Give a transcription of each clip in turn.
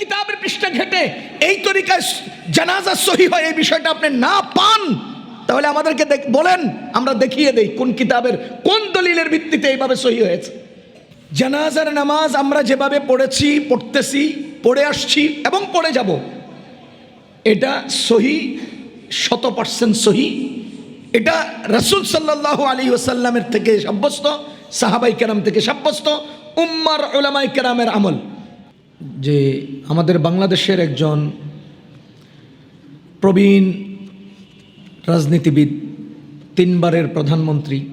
কিতাবের পৃষ্ঠা ঘেটে এই তরিকায় জানাজা সহি হয়, এই বিষয়টা আপনি না পান, তাহলে আমাদেরকে বলেন, আমরা দেখিয়ে দেই কোন কিতাবের কোন দলিলের ভিত্তিতে এইভাবে সহি হয়েছে। জানাজার নামাজ আমরা যেভাবে পড়েছি, পড়তেছি, পড়ে আসছি এবং পড়ে যাব, এটা সহি শত পার্সেন্ট সহি। এটা রসুল সাল্লাহ আলী ওসাল্লামের থেকে সাব্যস্ত, সাহাবাই কেরাম থেকে সাব্যস্ত, উম্মার ওলামাই কেরামের আমল। যে আমাদের বাংলাদেশের একজন প্রবীণ রাজনীতিবিদ, তিনবারের প্রধানমন্ত্রী,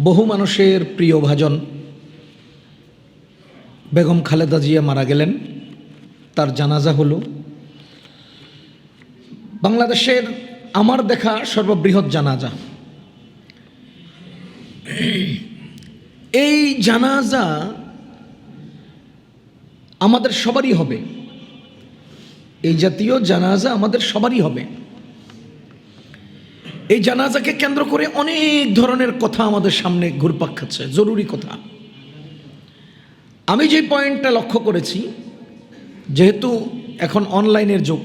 বহু মানুষের প্রিয় ভাজন বেগম খালেদা জিয়া মারা গেলেন, তার জানাজা হলো, বাংলাদেশের আমার দেখা সর্ববৃহৎ জানাজা। এই জানাজা আমাদের সবারই হবে। এই জাতীয় জানাজা আমাদের সবারই হবে। এই জানাজাকে কেন্দ্র করে অনেক ধরনের কথা আমাদের সামনে ঘুরপাক খাচ্ছে, জরুরি কথা। আমি যে পয়েন্টটা লক্ষ্য করেছি, যেহেতু এখন অনলাইনের যুগ,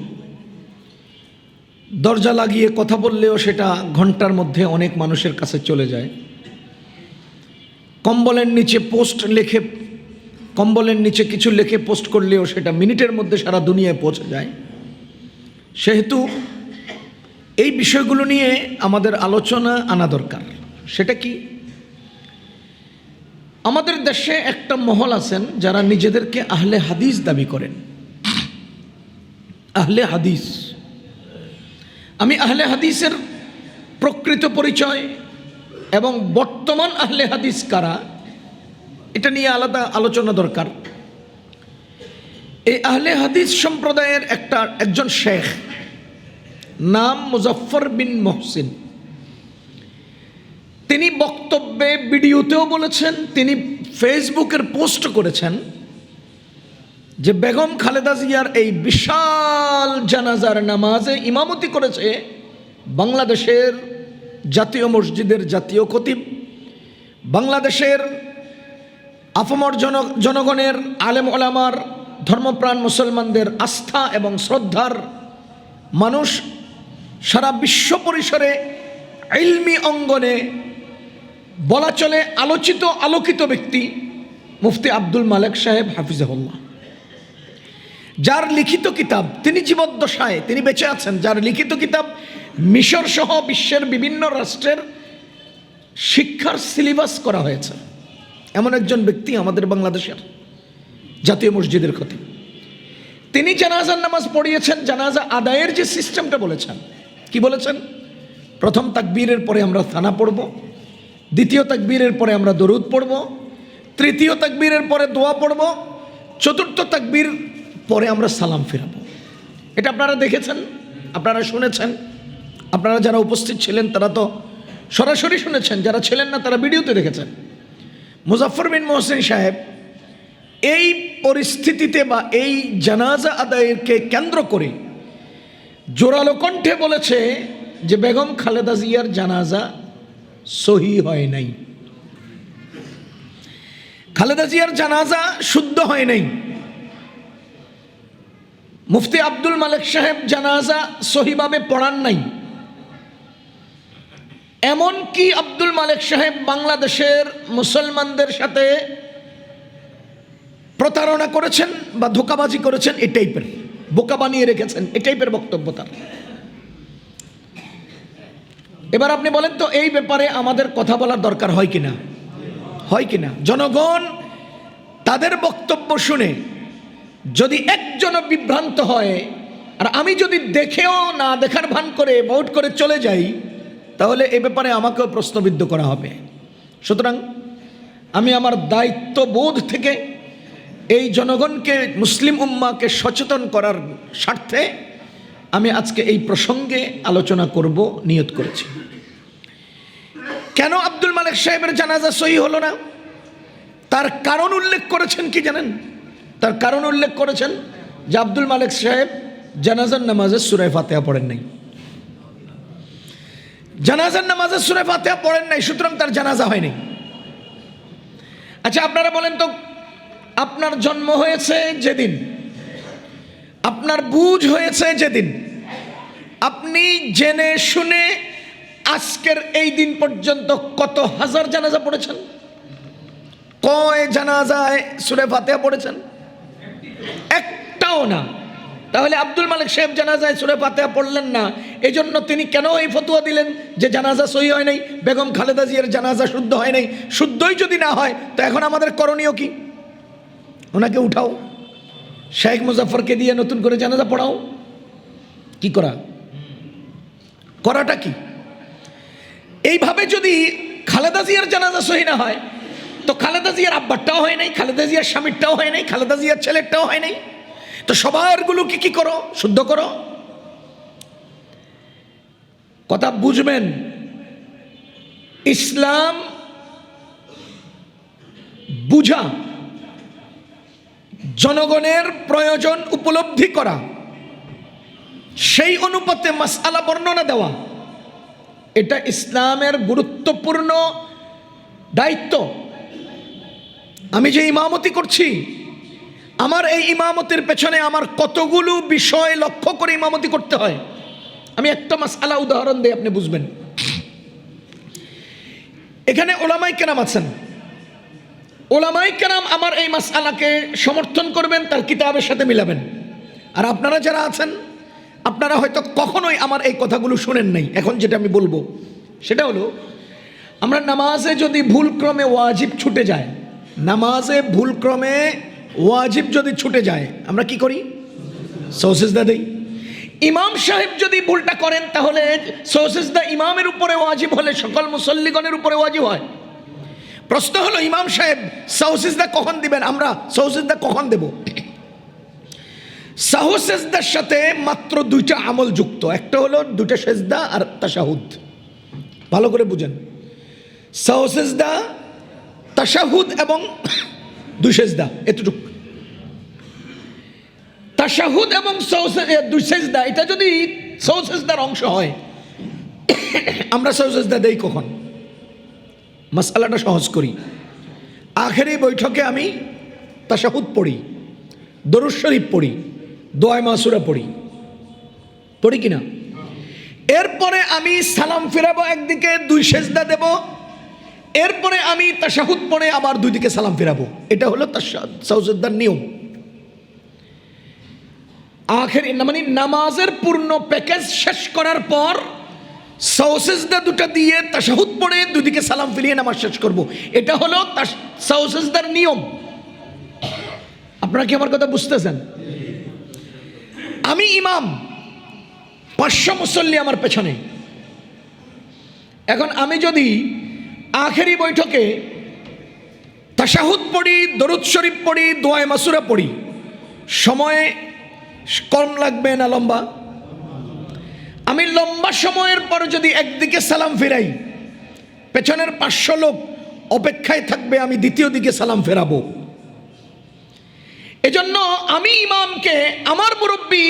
দরজা লাগিয়ে কথা বললেও সেটা ঘণ্টার মধ্যে অনেক মানুষের কাছে চলে যায়। কম্বলের নিচে পোস্ট লিখে কম্বলের নিচে কিছু লিখে পোস্ট করলেও সেটা মিনিটের মধ্যে সারা দুনিয়ায় পৌঁছে যায়। সেহেতু এই বিষয়গুলো নিয়ে আমাদের আলোচনা আনা দরকার। সেটা কি? আমাদের দেশে একটা মহল আছেন যারা নিজেদেরকে আহলে হাদিস দাবি করেন। আহলে হাদিস। আমি আহলে হাদিসের প্রকৃত পরিচয় এবং বর্তমান আহলে হাদিস কারা? এটা নিয়ে আলাদা আলোচনা দরকার। এই আহলে হাদিস সম্প্রদায়ের একটা একজন শেখ, নাম মুজফর বিন মহসিন। তিনি বক্তব্যে ভিডিওতেও বলেছেন, তিনি ফেসবুকের পোস্ট করেছেন যে বেগম খালেদা জিয়ার এই বিশাল জানাজার নামাজে ইমামতি করেছে বাংলাদেশের জাতীয় মসজিদের জাতীয় খতিব, বাংলাদেশের আফমর জন জনগণের আলেম ওলামার, ধর্মপ্রাণ মুসলমানদের আস্থা এবং শ্রদ্ধার মানুষ সারা বিশ্ব পরিসরে ইলমি অঙ্গনে বলা চলে আলোচিত, আলোকিত ব্যক্তি মুফতি আব্দুল মালেক সাহেব হাফিজাহুল্লাহ। যার লিখিত কিতাব, তিনি জীবদ্দশায়, তিনি বেঁচে আছেন, যার লিখিত কিতাব মিশর সহ বিশ্বের বিভিন্ন রাষ্ট্রের শিক্ষার সিলেবাস করা হয়েছে। এমন একজন ব্যক্তি আমাদের বাংলাদেশের জাতীয় মসজিদের ক্ষতি। তিনি জানাজার নামাজ পড়িয়েছেন, জানাজা আদায়ের যে সিস্টেমটা বলেছেন। কি বলেছেন? প্রথম তাকবীরের পরে আমরা থানা পড়ব, দ্বিতীয় তাকবীরের পরে আমরা দরুদ পড়ব, তৃতীয় তাকবীরের পরে দোয়া পড়ব, চতুর্থ তাকবীর পরে আমরা সালাম ফিরাবো। এটা আপনারা দেখেছেন, আপনারা শুনেছেন, আপনারা যারা উপস্থিত ছিলেন তারা তো সরাসরি শুনেছেন, যারা ছিলেন না তারা ভিডিওতে দেখেছেন। মুজাফর বিন মোহসেন সাহেব এই পরিস্থিতিতে বা এই জানাজা আদায়কে কেন্দ্র করে জোরালো কণ্ঠে বলেছে যে বেগম খালেদা জিয়ার জানাজা সহি হয় নাই। খালেদা জিয়ার জানাজা শুদ্ধ হয় নাই। মুফতি আব্দুল মালিক সাহেব জানাজা সহিভাবে পড়ান নাই। এমন কি আব্দুল মালিক সাহেব বাংলাদেশের মুসলমানদের সাথে প্রতারণা করেছেন বা ধোকাবাজি করেছেন এই টাইপের। বোকা বানিয়ে রেখেছেন এই টাইপের বক্তব্য তার। এবার আপনি বলেন তো, এই ব্যাপারে আমাদের কথা বলার দরকার হয় কিনা? হয় কিনা? জনগণ তাদের বক্তব্য শুনে যদি একজন বিভ্রান্ত হয়, আর আমি যদি দেখেও না দেখার ভান করে ভোট করে চলে যাই তাহলে এ ব্যাপারে আমাকেও প্রশ্নবিদ্ধ করা হবে। সুতরাং আমি আমার দায়িত্ববোধ থেকে এই জনগণকে, মুসলিম উম্মাকে সচেতন করার স্বার্থে আমি আজকে এই প্রসঙ্গে আলোচনা করব, নিয়ত করেছি। কেন আব্দুল মালিক সাহেবের জানাজা সহি হলো না? তার কারণ উল্লেখ করেছেন কি জানেন? তার কারণ উল্লেখ করেছেন যে আব্দুল মালিক সাহেব জানাজার নামাজে সুরায় ফাতেহা পড়েন নাই। জানাজার নামাজে সুরায় ফাতেহা পড়েন নাই, সুতরাং তার জানাজা হয়নি। আচ্ছা আপনারা বলেন তো, আপনার জন্ম হয়েছে যেদিন? আপনার বুঝ হয়েছে যেদিন? আপনি জেনে শুনে আজকের এই দিন পর্যন্ত কত হাজার জানাজা পড়েছেন? কয় জানাজায় সুরে ফাতেহা পড়েছেন? একটাও না। তাহলে আব্দুল মালিক সাহেব জানাজায় সুরে ফাতেহা পড়লেন না। এই জন্য তিনি কেন এই ফতুয়া দিলেন যে জানাজা সহি হয় নাই, বেগম খালেদা জিয়ার জানাজা শুদ্ধ হয় নাই? শুদ্ধই যদি না হয়, তো এখন আমাদের করণীয় কি? ওনাকে উঠাও। শেখ মুজাফরকে দিয়ে নতুন করে জানাজা পড়াও। কি করা? করাটা কি? এইভাবে যদি খালেদা জিয়ার জানাজা সহি না হয়, তো খালেদা জিয়ার আব্বারটাও হয় নাই, খালেদা জিয়ার স্বামীরটাও হয় নাই, খালেদা জিয়ার ছেলেরটাও হয় নাই। তো সবারগুলোকে কি করো? শুদ্ধ করো। কথা বুঝবেন। ইসলাম বুঝা, জনগণের প্রয়োজন উপলব্ধি করা, সেই অনুপাতে মাসালা বর্ণনা দেওয়া, এটা ইসলামের গুরুত্বপূর্ণ দায়িত্ব। আমি যে ইমামতি করছি আমার এই ইমামতির পেছনে আমার কতগুলো বিষয় লক্ষ্য করে ইমামতি করতে হয়? আমি একটা মাসালা উদাহরণ দিয়ে আপনি বুঝবেন। এখানে ওলামাই কেরাম আছেন। ওলামাই কেরাম আমার এই মাস মাসালাকে সমর্থন করবেন, তার কিতাবের সাথে মিলাবেন। আর আপনারা যারা আছেন, আপনারা হয়তো কখনোই আমার এই কথাগুলো শোনেন নাই। এখন যেটা আমি বলব, সেটা হলো, আমরা নামাজে যদি ভুলক্রমে ওয়াজিব ছুটে যায়, নামাজে ভুলক্রমে ওয়াজিব যদি ছুটে যায়, আমরা কি করি? সৌসেজদা দেই। ইমাম সাহেব যদি ভুলটা করেন, তাহলে সৌসেজদা ইমামের উপরে ওয়াজিব হলে সকল মুসল্লিগণের উপরে ওয়াজিব হয়। প্রশ্ন হলো, ইমাম সাহেব সৌসেজদা কখন দিবেন? আমরা সৌসেজদা কখন দেব? সাহসেজদার সাথে মাত্র দুইটা আমল যুক্ত। একটা হলো দুইটা সেজদা আর তাশাহুদ। ভালো করে বুঝেন। সাহসেজদা তাশাহুদ এবং দুই সেজদা, এতটুক। তাশাহুদ এবং দুই সেজদা, এটা যদি সৌসেজদার অংশ হয়, আমরা সৌসেজদা দেই কখন? মাসালাটা সহজ করি। আখেরি বৈঠকে আমি তাশাহুদ পড়ি, দরুদ শরীফ পড়ি, দোয়ায় মাসুরা পড়ি। পড়ি কিনা? এরপরে আমি সালাম ফেরাবো একদিকে, দুই সেজদা দেব এরপরে আমি তাশাহুদ পড়ে আবার দুই দিকে সালাম ফেরাবো। এটা হলো সাউজুদ্দার নিয়ম। আখের মানে নামাজের পূর্ণ প্যাকেজ শেষ করার পর সৌসেজদা দুটা দিয়ে তাশাহুদ পড়ে দুদিকে সালাম ফিরিয়ে নামাজ শেষ করব। এটা হলো সৌসেজদার নিয়ম। আপনারা কি আমার কথা বুঝতেছেন? আমি ইমাম, পাঁচশো মুসল্লি আমার পেছনে। এখন আমি যদি আখেরি বৈঠকে তাশাহুদ পড়ি, দরুদ শরীফ পড়ি, দোয়ায় মাসুরা পড়ি। সময় কম লাগবে না লম্বা? আমি লম্বা সময়ের পর যদি একদিকে সালাম ফেরাই, পেছনের পাঁচশো লোক অপেক্ষায় থাকবে, আমি দ্বিতীয় দিকে সালাম ফেরাবো। এজন্য আমি ইমামকে, আমার মুরব্বী,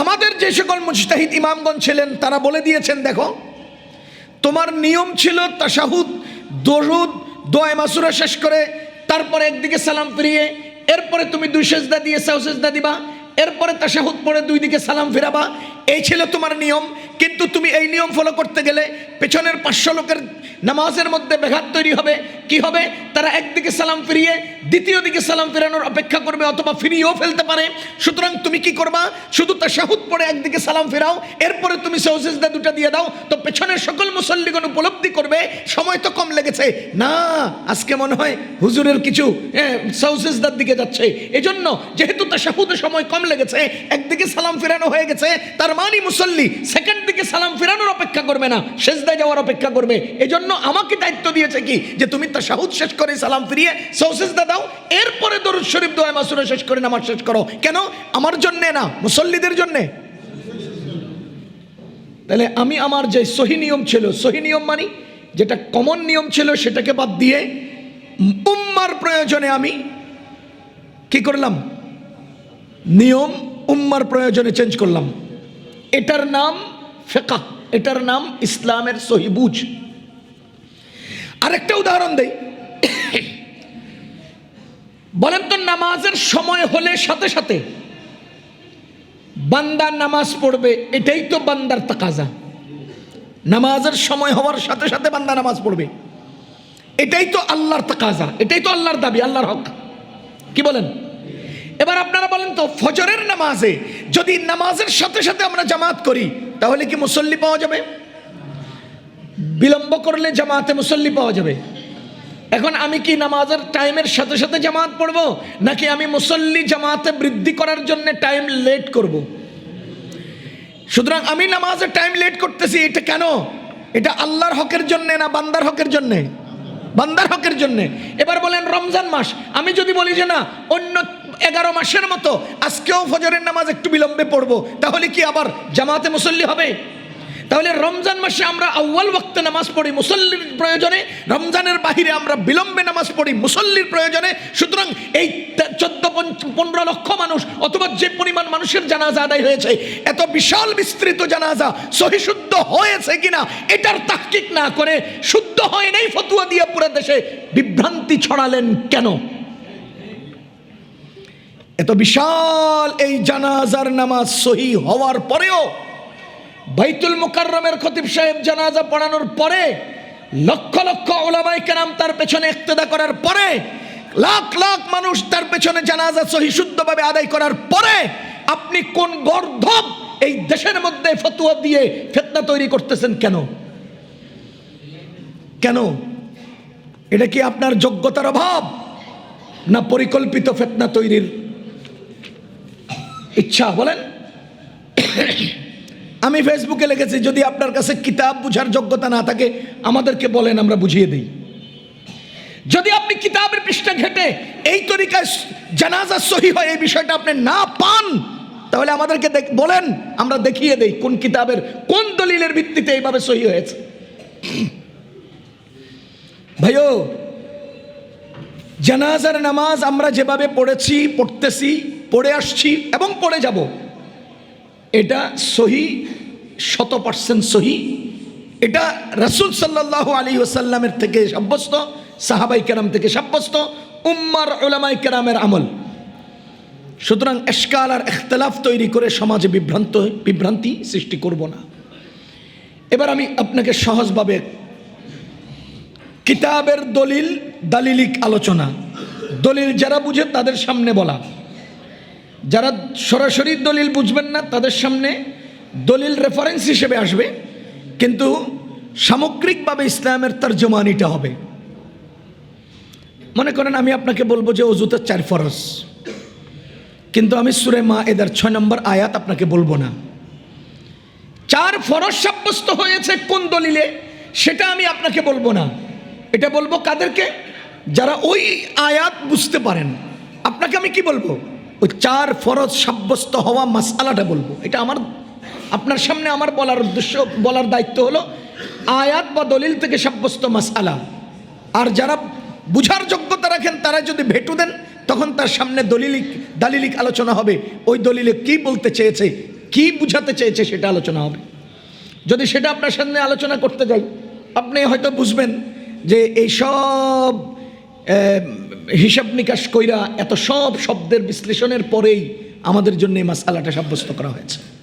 আমাদের যে সকল মুজতাহিদ ইমামগণ ছিলেন, তারা বলে দিয়েছেন, দেখো তোমার নিয়ম ছিল তাসাহুদ দরুদ, দোয় মাসুরা শেষ করে তারপরে একদিকে সালাম ফিরিয়ে, এরপরে তুমি দুই সেজদা দিয়ে সাউ সেজদা দিবা, এরপরে তাশাহুদ পরে দুই দিকে সালাম ফেরাবা। এই ছিল তোমার নিয়ম। কিন্তু তুমি এই নিয়ম ফলো করতে গেলে পেছনের পাঁচশো লোকের নামাজের মধ্যে ব্যাঘাত তৈরি হবে। কি হবে? তারা একদিকে সালাম ফিরিয়ে দ্বিতীয় দিকে সালাম ফেরানোর অপেক্ষা করবে অথবা ফিরিয়েও ফেলতে পারে। সুতরাং তুমি কি করবা? শুধু তাশাহুদ পরে একদিকে সালাম ফেরাও, এরপরে তুমি সৌসেজদা দুটা দিয়ে দাও। তো পেছনের সকল মুসল্লিগণ উপলব্ধি করবে, সময় তো কম লেগেছে। না, আজকে মনে হয় হুজুরের কিছু সৌসেজদার দিকে যাচ্ছে। এজন্য যেহেতু তাশাহুদের সময় কম লেগেছে, একদিকে সালাম ফেরানো হয়ে গেছে, তার মানে মুসল্লি সেকেন্ড দিকে সালাম ফেরানোর অপেক্ষা করবে না, সেজদায় যাওয়ার অপেক্ষা করবে। এজন্য আমাকে দায়িত্ব দিয়েছে কি? যে তুমি তাশাহুদ শেষ করে, সালাম ফিরিয়ে সৌসেজদা দাও। এরপরে দরুদ শরীফ, দোয়া মাসুরা শেষ করে, নামাজ শেষ করো। কেন? আমার জন্যে না, মুসল্লিদের জন্যে। তাহলে আমি আমার যে সহি নিয়ম ছিল, সহি নিয়ম মানি, যেটা কমন নিয়ম ছিল, সেটাকে বাদ দিয়ে উম্মার প্রয়োজনে আমি কি করলাম? নিয়ম উম্মার প্রয়োজনে চেঞ্জ করলাম। এটার নাম ফেকা এটার নাম ইসলামের সহিবুজ আরেকটা উদাহরণ দেই। বলেন তো, নামাজের সময় হলে সাথে সাথে বান্দা নামাজ পড়বে, এটাই তো বান্দার তাকাজা। নামাজের সময় হওয়ার সাথে সাথে বান্দা নামাজ পড়বে। এটাই তো আল্লাহর তাকাজা, এটাই তো আল্লাহর দাবি, আল্লাহর হক। কি বলেন? এবার আপনারা বলেন তো, ফজরের নামাজে যদি নামাজের সাথে সাথে আমরা জামাত করি, তাহলে কি মুসল্লি পাওয়া যাবে? বিলম্ব করলে জামাতে মুসল্লি পাওয়া যাবে। এখন আমি কি নামাজের টাইমের সাথে সাথে জামাত পড়ব, নাকি আমি মুসল্লি জামাতে বৃদ্ধি করার জন্য টাইম লেট করব। সুতরাং আমি নামাজের টাইম লেট করতেছি, এটা কেন? এটা আল্লাহর হকের জন্য না বান্দার হকের জন্যে? বান্দার হকের জন্য। এবার বলেন রমজান মাস, আমি যদি বলি যে না, অন্য এগারো মাসের মতো আজকেও ফজরের নামাজ একটু বিলম্বে পড়ব, তাহলে কি আবার জামাতে মুসল্লি হবে? তাহলে রমজান মাসে আমরা আউ্য়াল ওয়াক্তে নামাজ পড়ি, মুসল্লির প্রয়োজনে। রমজানের বাহিরে আমরা বিলম্বে নামাজ পড়ি, মুসল্লির প্রয়োজনে। সুতরাং এই চোদ্দ পনেরো লক্ষ মানুষ, অথবা যে পরিমাণ মানুষের জানাজা আদায় হয়েছে, এত বিশাল বিস্তৃত জানাজা সহিশুদ্ধ হয়েছে কিনা, এটার তাহকিক না করে শুদ্ধ হয় নাই ফতুয়া দিয়ে পুরো দেশে বিভ্রান্তি ছড়ালেন কেন? এত বিশাল এই জানাজার নামাজ সহি হওয়ার পরেও বাইতুল মুকাররমের খতিব সাহেব জানাজা পড়ানোর পরে লক্ষ লক্ষ ওলামাই কেরাম তার পেছনে ইক্তেদা করার পরে, লাখ লাখ মানুষ তার পেছনে জানাজা সহি শুদ্ধভাবে আদায় করার পরে আপনি কোন গর্ধব এই দেশের মধ্যে ফতুয়া দিয়ে ফেতনা তৈরি করতেছেন কেন? কেন? এটা কি আপনার যোগ্যতার অভাব না পরিকল্পিত ফেতনা তৈরির ইচ্ছা? বলেন। আমি ফেসবুকে লিখেছি, যদি আপনার কাছে কিতাব বুঝার যোগ্যতা না থাকে, আমাদেরকে বলেন, আমরা বুঝিয়ে দিই। যদি আপনি কিতাবের পৃষ্ঠা ঘেটে এই তরিকায় জানাজা সহি হয়, এই বিষয়টা আপনি না পান, তাহলে আমাদেরকে বলেন, আমরা দেখিয়ে দেই কোন কিতাবের, কোন দলিলের ভিত্তিতে এইভাবে সহি হয়েছে। ভাইও, জানাজার নামাজ আমরা যেভাবে পড়েছি, পড়তেছি, পড়ে আসছি এবং পড়ে যাব। এটা সহি শত পার্সেন্ট সহি। এটা রাসুল সাল্লাহ আলী ওসাল্লামের থেকে সাব্যস্ত, সাহাবাই কেরাম থেকে সাব্যস্ত, উম্মার ওলামাই কেরামের আমল। সুতরাং এসকাল আর এখতলাফ তৈরি করে সমাজে বিভ্রান্ত, বিভ্রান্তি সৃষ্টি করব না। এবার আমি আপনাকে সহজভাবে কিতাবের দলিল, দালিলিক আলোচনা। দলিল যারা বুঝে তাদের সামনে বলা। যারা সরাসরি দলিল বুঝবেন না, তাদের সামনে দলিল রেফারেন্স হিসেবে আসবে, কিন্তু সামগ্রিকভাবে ইসলামের তর্জমানিটা হবে। মনে করেন আমি আপনাকে বলব যে অজুতে চার ফরজ, কিন্তু আমি সুরে মা এদের ছয় নম্বর আয়াত আপনাকে বলব না। চার ফরজ সাব্যস্ত হয়েছে কোন দলিলে, সেটা আমি আপনাকে বলব না। এটা বলব কাদেরকে? যারা ওই আয়াত বুঝতে পারেন। আপনাকে আমি কি বলব? ওই চার ফরজ সাব্যস্ত হওয়া মাসালাটা বলব। এটা আমার আপনার সামনে আমার বলার উদ্দেশ্য বলার দায়িত্ব হলো আয়াত বা দলিল থেকে সাব্যস্ত মাসালা। আর যারা বুঝার যোগ্যতা রাখেন তারা যদি ভেটু দেন তখন তার সামনে দলিলিক দালিলিক আলোচনা হবে। ওই দলিলে কি বলতে চেয়েছে কি বুঝাতে চেয়েছে সেটা আলোচনা হবে। যদি সেটা আপনার সামনে আলোচনা করতে যাই আপনি হয়তো বুঝবেন যে এই সব আহ, হিসাব নিকাশ কইরা এত সব শব্দের বিশ্লেষণের পরেই আমাদের জন্য এই মাসালাটা সাব্যস্ত করা হয়েছে।